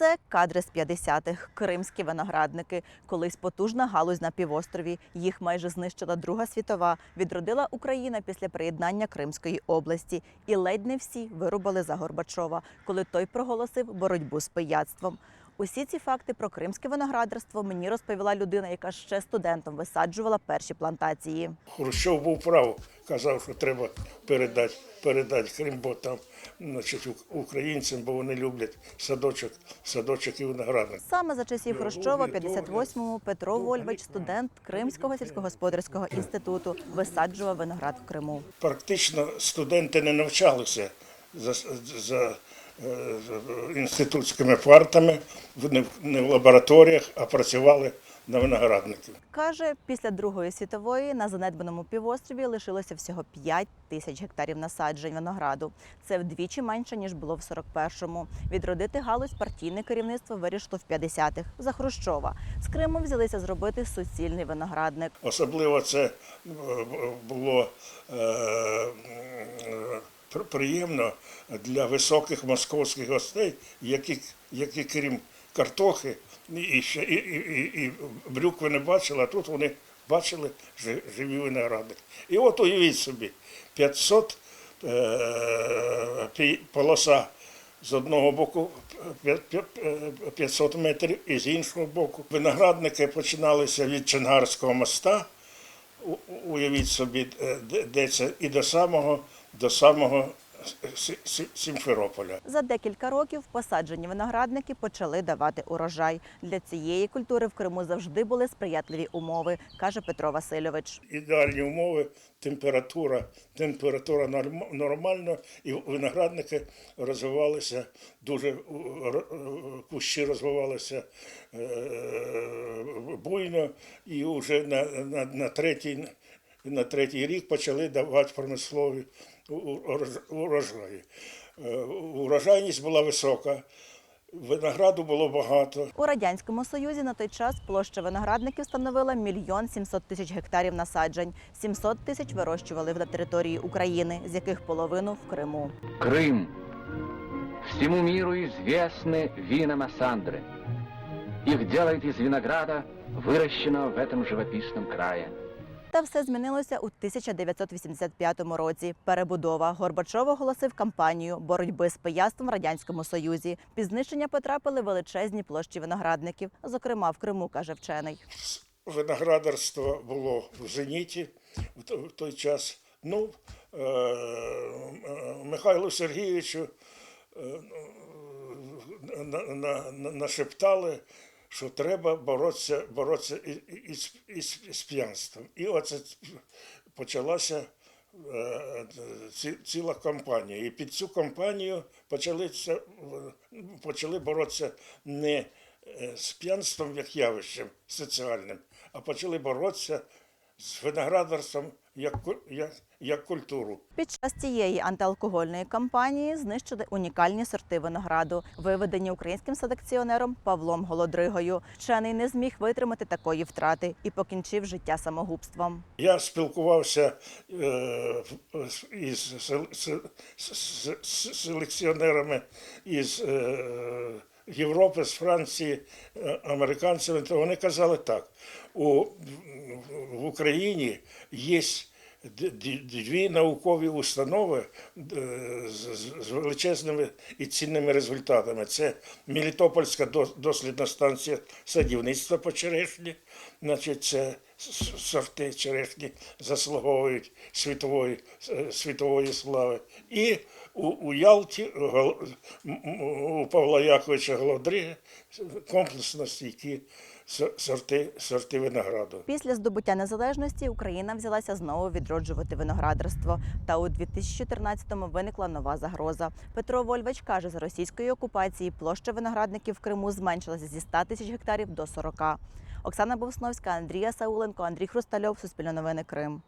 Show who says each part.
Speaker 1: Це кадри з 50-х, кримські виноградники. Колись потужна галузь на півострові. Їх майже знищила Друга світова. Відродила Україна після приєднання Кримської області. І ледь не всі вирубали за Горбачова, коли той проголосив боротьбу з пияцтвом. Усі ці факти про кримське виноградарство мені розповіла людина, яка ще студентом висаджувала перші плантації.
Speaker 2: Хрущов був прав, казав, що треба передати, передати Крим, бо там значить, українцям, бо вони люблять садочок, садочок і виноградник.
Speaker 1: Саме за часів Хрущова,
Speaker 2: довгий,
Speaker 1: 58-му, Петро
Speaker 2: рік,
Speaker 1: студент Кримського сільськогосподарського інституту, висаджував виноград в Криму.
Speaker 2: Практично студенти не навчалися за, за інститутськими партами, в- не в, лабораторіях, а працювали на виноградників.
Speaker 1: Каже, після Другої світової на занедбаному півострові лишилося всього 5 тисяч гектарів насаджень винограду. Це вдвічі менше ніж було в 41-му. Відродити галузь партійне керівництво вирішило в 50-х за Хрущова. З Криму взялися зробити суцільний виноградник.
Speaker 2: Особливо це е, було е, приємно для високих московських гостей, які, які крім картохи і, ще, і, і, і, брюкви не бачили, а тут вони бачили живі виноградники. І от уявіть собі, 500 е, полоса з одного боку п'я- п'я- е, 500 метрів і з іншого боку. Виноградники починалися від Чонгарського моста. Уявіть собі, де це і до самого, до самого Сі- Сі- Сімферополя.
Speaker 1: За декілька років посаджені виноградники почали давати урожай. Для цієї культури в Криму завжди були сприятливі умови, каже Петро Васильович.
Speaker 2: Ідеальні умови, температура, температура норм- нормальна, і виноградники розвивалися дуже р- е, кущі розвивалися е, буйно, і вже на, на, на третій. На третій рік почали давати промислові у- у- урож- урожаї. Е, Урожайність була висока, винограду було багато.
Speaker 1: У радянському союзі на той час площа виноградників становила мільйон сімсот тисяч гектарів насаджень. 700 тисяч вирощували на території України, з яких половину в Криму.
Speaker 3: Крым. Всему миру известны вина Массандры. Их делают из винограда, выращенного в этом живописном крае.
Speaker 1: Та все змінилося у 1985 році. Перебудова Горбачов оголосив кампанію боротьби з пияцтвом в радянському союзі. Під знищення потрапили величезні площі виноградників, зокрема в Криму, каже вчений.
Speaker 2: виноградарство було в зеніті в той час. Ну, е, е, Михайлу Сергійовичу е, на- нашептали, що треба боротися, боротися із, із, із п'янством. І оце почалася е, ці- ціла кампанія. І під цю кампанію почали, почали боротися не е, з п'янством як явищем соціальним, а почали боротися з виноградарством як, як, як культуру.
Speaker 1: Під час цієї антиалкогольної кампанії знищили унікальні сорти винограду, виведені українським селекціонером Павлом Голодригою. Вчений не зміг витримати такої втрати і покінчив життя самогубством.
Speaker 2: Я спілкувався е, із селекціонерами із е, Європи, з Франції, е, американцями, то вони казали так: у, в Україні є дві наукові установи е, з- величезними і цінними результатами. Це Мелітопольська дос- дослідна станція садівництва по черешні, значить, це сорти черешні заслуговують світової, е, світової слави. І у, у Ялті у Павла Яковича Голодрига комплексно стійкі сорти, сорти винограду.
Speaker 1: Після здобуття незалежності Україна взялася знову відроджувати виноградарство. Та у 2014-му виникла нова загроза. Петро Вольвач каже, за російської окупації площа виноградників в Криму зменшилася зі 100 тисяч гектарів до 40. Оксана Бовсновська, Андрія Сауленко, Андрій Хрустальов, Суспільне новини Крим.